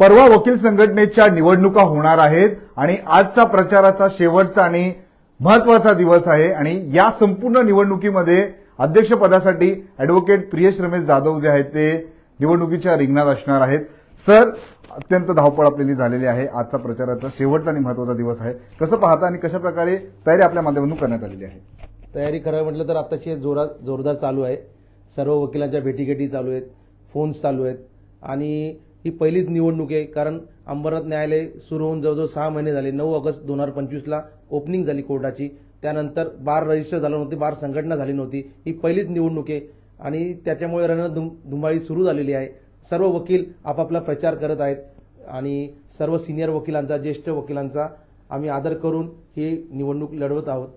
परवा वकील संघटनेच्या निवडणुका होणार आहेत आणि आजचा प्रचाराचा शेवटचा आणि महत्त्वाचा दिवस आहे. आणि या संपूर्ण निवडणुकीमध्ये अध्यक्षपदासाठी अॅडव्होकेट प्रियेश रमेश जाधव जे आहेत ते निवडणुकीच्या रिंगणात असणार आहेत. सर अत्यंत धावपळ आपलेली झालेली आहे. आजचा प्रचाराचा शेवटचा आणि महत्त्वाचा दिवस आहे. कसं पाहता आणि कशा प्रकारे तयारी आपल्या माध्यमातून करण्यात आलेली आहे? तयारी खरं म्हटलं तर आताची जोरात जोरदार चालू आहे. सर्व वकिलांच्या भेटीगेटी चालू आहेत. फोन्स चालू आहेत. आणि ही पहिलीच निवडणूक आहे. कारण अंबरनाथ न्यायालय सुरू होऊन जवळजवळ सहा महिने झाले. नऊ ऑगस्ट दोन हजार पंचवीसला ओपनिंग झाली कोर्टाची. त्यानंतर बार रजिस्टर झालं नव्हते बार संघटना झाली नव्हती. ही पहिलीच निवडणूक आहे. आणि त्याच्यामुळे रणधुम धुमाळी सुरू झालेली आहे. सर्व वकील आपापला प्रचार करत आहेत. आणि सर्व सिनियर वकिलांचा ज्येष्ठ वकिलांचा आम्ही आदर करून ही निवडणूक लढवत आहोत.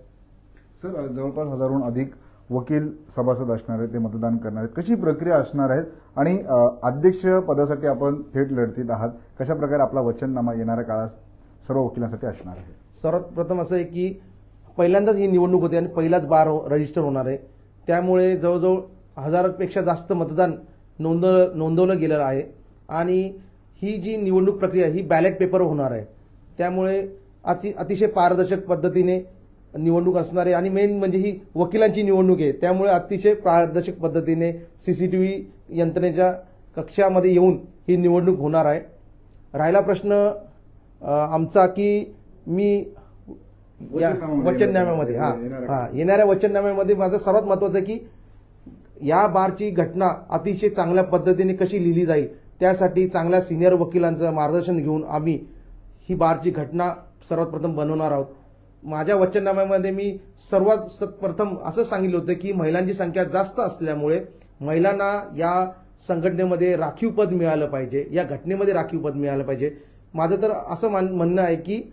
सर जवळपास हजारहून अधिक वकील सभासद असणार आहेत ते मतदान करणार आहेत. कशी प्रक्रिया असणार आहेत? आणि अध्यक्ष पदासाठी आपण थेट लढतीत आहात. कशा प्रकारे आपला वचननामा येणाऱ्या काळात सर्व वकिलांसाठी असणार आहे? सर्वात प्रथम असं आहे की पहिल्यांदाच ही निवडणूक होते आणि पहिलाच बार हो- रजिस्टर होणार आहे. त्यामुळे जवळजवळ हजारापेक्षा जास्त मतदान नोंद नोंदवलं गेलेलं आहे. आणि ही जी निवडणूक प्रक्रिया ही बॅलेट पेपर होणार आहे. त्यामुळे अति अतिशय पारदर्शक पद्धतीने निवडणूक असणार आहे. आणि मेन म्हणजे ही वकिलांची निवडणूक आहे. त्यामुळे अतिशय पारदर्शक पद्धतीने सीसीटीव्ही यंत्रणेच्या कक्षामध्ये येऊन ही निवडणूक होणार आहे. राहिला प्रश्न आमचा की मी या वचननाम्यामध्ये हा हा येणाऱ्या वचननाम्यामध्ये माझं सर्वात महत्वाचं आहे की या बारची घटना अतिशय चांगल्या पद्धतीने कशी लिहिली जाईल त्यासाठी चांगल्या सिनियर वकिलांचं मार्गदर्शन घेऊन आम्ही ही बारची घटना सर्वात प्रथम बनवणार आहोत. माझ्या वचननाम्यामध्ये मी सर्वात प्रथम असं सांगितलं होतं की महिलांची संख्या जास्त असल्यामुळे महिलांना या संघटनेमध्ये राखीव पद मिळालं पाहिजे या घटनेमध्ये राखीव पद मिळालं पाहिजे. माझं तर असं मान- म्हणणं आहे की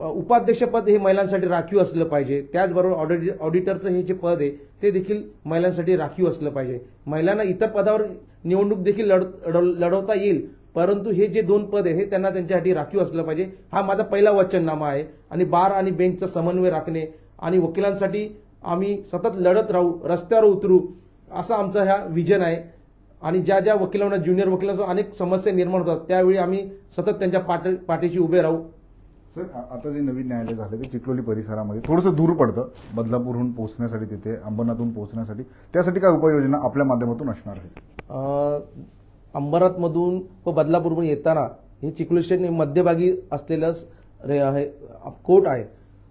उपाध्यक्षपद हे महिलांसाठी राखीव असलं पाहिजे. त्याचबरोबर ऑडिट ऑडिटरचं हे जे पद आहे ते देखील महिलांसाठी राखीव असलं पाहिजे. महिलांना इतर पदावर निवडणूक देखील लढ- लढवता येईल. परंतु हे जे दोन पद आहे हे त्यांना त्यांच्यासाठी राखीव असलं पाहिजे. हा माझा पहिला वचननामा आहे. आणि बार आणि बेंचचा समन्वय राखणे आणि वकिलांसाठी आम्ही सतत लढत राहू रस्त्यावर उतरू असा आमचा ह्या विजन आहे. आणि ज्या ज्या वकिलांना ज्युनियर वकिलांना अनेक समस्या निर्माण होतात त्यावेळी आम्ही सतत त्यांच्या पाठ पाठीशी उभे राहू. सर आता जे नवीन न्यायालय झालं ते चिखलोली परिसरामध्ये थोडंसं दूर पडतं. बदलापूरहून पोहोचण्यासाठी तिथे अंबरनाथहून पोहोचण्यासाठी. त्यासाठी काय उपाययोजना आपल्या माध्यमातून असणार आहे? अंबरनाथमधून व बदलापूरमधून येताना हे चिखली स्टेशन हे मध्यभागी असलेलं रे- हे कोर्ट आहे.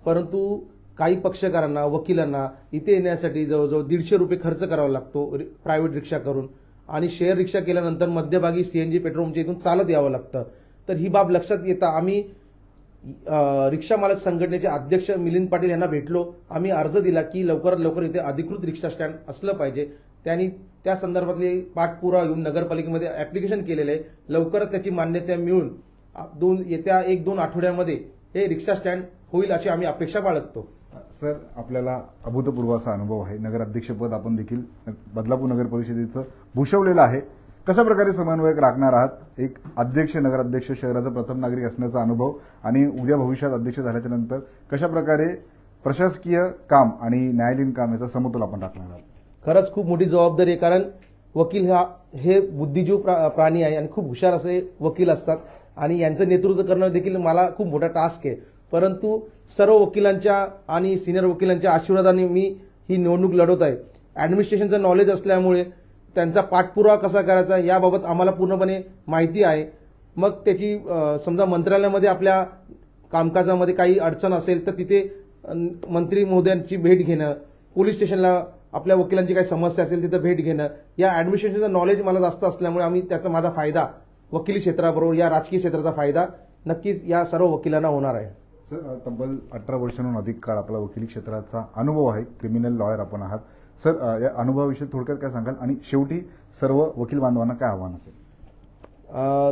परंतु काही पक्षकारांना वकिलांना इथे येण्यासाठी जवळजवळ दीडशे रुपये खर्च करावा लागतो प्रायव्हेट रिक्षा करून. आणि शेअर रिक्षा केल्यानंतर मध्यभागी सीएनजी पेट्रोलच्या इथून चालत यावं लागतं. तर ही बाब लक्षात येता आम्ही रिक्षा मालक संघटनेचे अध्यक्ष मिलिंद पाटील यांना भेटलो. आम्ही अर्ज दिला की लवकरात लवकर इथे अधिकृत रिक्षा स्टँड असलं पाहिजे. त्यांनी त्या संदर्भातले पाठपुरावा घेऊन नगरपालिकेमध्ये ऍप्लिकेशन केलेलं आहे. लवकरच त्याची मान्यता मिळून दोन येत्या एक दोन आठवड्यामध्ये हे रिक्षा स्टँड होईल अशी आम्ही अपेक्षा बाळगतो. सर आपल्याला अभूतपूर्व असा अनुभव आहे. नगराध्यक्षपद आपण देखील बदलापूर नगर परिषदेचं भूषवलेलं आहे. कशा प्रकारे समन्वयक राखणार आहात? एक अध्यक्ष नगराध्यक्ष शहराचा प्रथम नागरिक असण्याचा अनुभव आणि उद्या भविष्यात अध्यक्ष झाल्याच्यानंतर कशा प्रकारे प्रशासकीय काम आणि न्यायालयीन काम याचा समतोल आपण राखणार आहात? खरंच खूप मोठी जबाबदारी आहे कारण वकील हा हे बुद्धिजीव प्रा- प्राणी आहे आणि खूप हुशार असे वकील असतात. आणि यांचं नेतृत्व करणं देखील मला खूप मोठा टास्क आहे. परंतु सर्व वकिलांच्या आणि सिनियर वकिलांच्या आशीर्वादाने मी ही निवडणूक लढवत आहे. ॲडमिनिस्ट्रेशनचं नॉलेज असल्यामुळे त्यांचा पाठपुरावा कसा करायचा याबाबत आम्हाला पूर्णपणे माहिती आहे. मग त्याची समजा मंत्रालयामध्ये आपल्या कामकाजामध्ये काही अडचण असेल तर तिथे मंत्री महोदयांची भेट घेणं पोलीस स्टेशनला आपल्या वकिलांची काही समस्या असेल तिथं भेट घेणं या ऍडमिनिस्ट्रेशनचं नॉलेज मला जास्त असल्यामुळे आम्ही त्याचा माझा फायदा वकिली क्षेत्राबरोबर या राजकीय क्षेत्राचा फायदा नक्कीच या सर्व वकिलांना होणार आहे. सर तब्बल अठरा वर्षांहून अधिक काळ आपला वकिली क्षेत्राचा अनुभव आहे. क्रिमिनल लॉयर आपण आहात. सर या अनुभवाविषयी थोडक्यात काय सांगाल? आणि शेवटी सर्व वकील बांधवांना काय आव्हान असेल?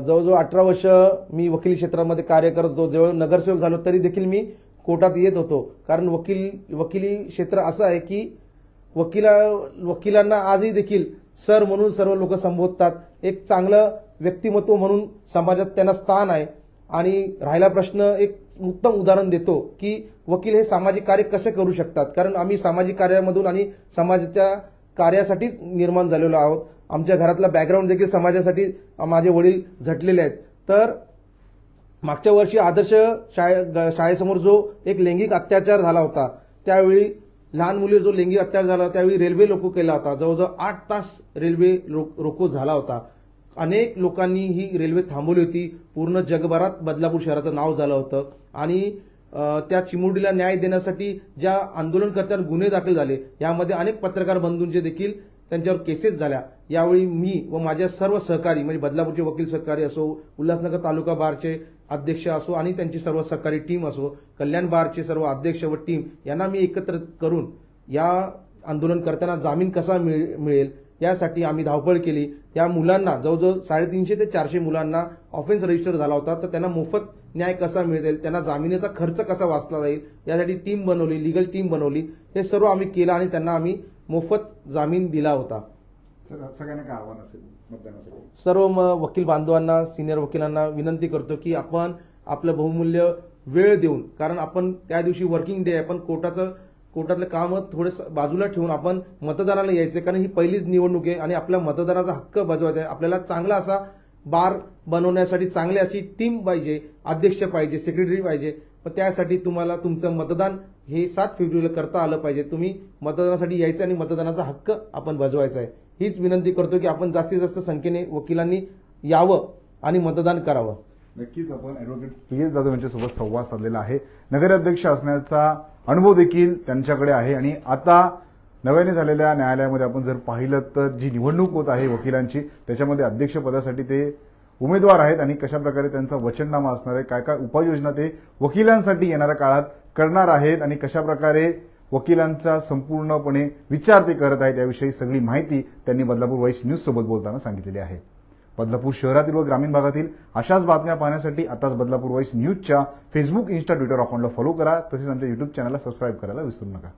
जवळजवळ अठरा वर्ष मी वकिली क्षेत्रामध्ये कार्य करत होतो. जेव्हा नगरसेवक झालो तरी देखील मी कोर्टात येत होतो. कारण वकील वकिली क्षेत्र असं आहे की वकिला वकिलांना आजही देखील सर म्हणून सर्व लोक संबोधतात. एक चांगलं व्यक्तिमत्व म्हणून समाजात त्यांना स्थान आहे. आणि राहिला प्रश्न एक उत्तम उदाहरण देतो की वकील हे सामाजिक कार्य कसे करू शकतात? कारण आम्ही सामाजिक कार्यामधून आणि समाजाच्या कार्यासाठीच निर्माण झालेलो आहोत. आमच्या घरातला बॅकग्राऊंड देखील समाजासाठी माझे वडील झटलेले आहेत. तर मागच्या वर्षी आदर्श शाळे ग- शाळेसमोर जो एक लैंगिक अत्याचार झाला होता त्यावेळी लहान मुली जो लैंगिक अत्याचार झाला त्यावेळी रेल्वे लोको केला होता. जवळजवळ आठ तास रेल्वे रोको झाला होता. अनेक लोकांनी ही रेल्वे थांबवली होती. पूर्ण जगभरात बदलापूर शहराचं नाव झालं होतं. आणि त्या चिमुरडीला न्याय देण्यासाठी ज्या आंदोलनकर्त्यांवर गुन्हे दाखल झाले यामध्ये अनेक पत्रकार बंधूंचे देखील त्यांच्यावर केसेस झाल्या. यावेळी मी व माझ्या सर्व सहकारी म्हणजे बदलापूरचे वकील सहकारी असो उल्हासनगर तालुका बारचे अध्यक्ष असो आणि त्यांची सर्व सहकारी टीम असो कल्याण बारचे सर्व अध्यक्ष व टीम यांना मी एकत्र करून या आंदोलन करताना जामीन कसा मिळ- मिळेल यासाठी आम्ही धावपळ केली. या मुलांना जवळजवळ साडेतीनशे ते चारशे मुलांना ऑफेन्स रजिस्टर झाला होता. तर त्यांना मोफत न्याय कसा मिळेल त्यांना जामिनीचा खर्च कसा वाचला जाईल यासाठी टीम बनवली लिगल टीम बनवली. हे सर्व आम्ही केलं आणि त्यांना आम्ही मोफत जामीन दिला होता. सर सगळ्यांना काय आव्हान असेल? मतदानासाठी सर्व वकील बांधवांना सिनियर वकिलांना विनंती करतो की आपण आपलं बहुमूल्य वेळ देऊन कारण आपण त्या दिवशी वर्किंग डे आहे पण कोर्टाचं कोर्टातलं काम थोडं बाजूला ठेवून आपण मतदानाला यायचं कारण ही पहिलीच निवडणूक आहे आणि आपल्या मतदानाचा हक्क बजवायचा आहे. आपल्याला चांगला असा बार बनवण्यासाठी चांगली अशी टीम पाहिजे अध्यक्ष पाहिजे सेक्रेटरी पाहिजे. पण त्यासाठी तुम्हाला तुमचं मतदान हे सात फेब्रुवारीला करता आलं पाहिजे. तुम्ही मतदानासाठी यायचं आणि मतदानाचा हक्क आपण बजवायचा आहे. हीच विनंती करतो की आपण जास्तीत जास्त संख्येने वकिलांनी यावं आणि मतदान करावं. नक्कीच आपण ॲडव्होकेट पी एस जाधव यांच्यासोबत संवाद साधलेला आहे. नगराध्यक्ष असण्याचा अनुभव देखील त्यांच्याकडे आहे. आणि आता नव्याने झालेल्या न्यायालयामध्ये आपण जर पाहिलं तर जी निवडणूक होत आहे वकिलांची त्याच्यामध्ये अध्यक्षपदासाठी ते उमेदवार आहेत आणि कशाप्रकारे त्यांचा वचननामा असणार आहे काय काय उपाययोजना ते वकिलांसाठी येणाऱ्या काळात करणार आहेत आणि कशा प्रकारे वकिलांचा संपूर्णपणे विचार ते करत आहेत याविषयी सगळी माहिती त्यांनी बदलापूर वाईस न्यूज सोबत बोलताना सांगितलेली आहे. बदलापूर शहरातील व ग्रामीण भागातील अशाच बातम्या पाहण्यासाठी आताच बदलापूर वाईस न्यूजच्या फेसबुक इन्स्टा ट्विटर अकाउंटला फॉलो करा. तसेच आमच्या युट्यूब चॅनलला सबस्क्राईब करायला विसरू नका.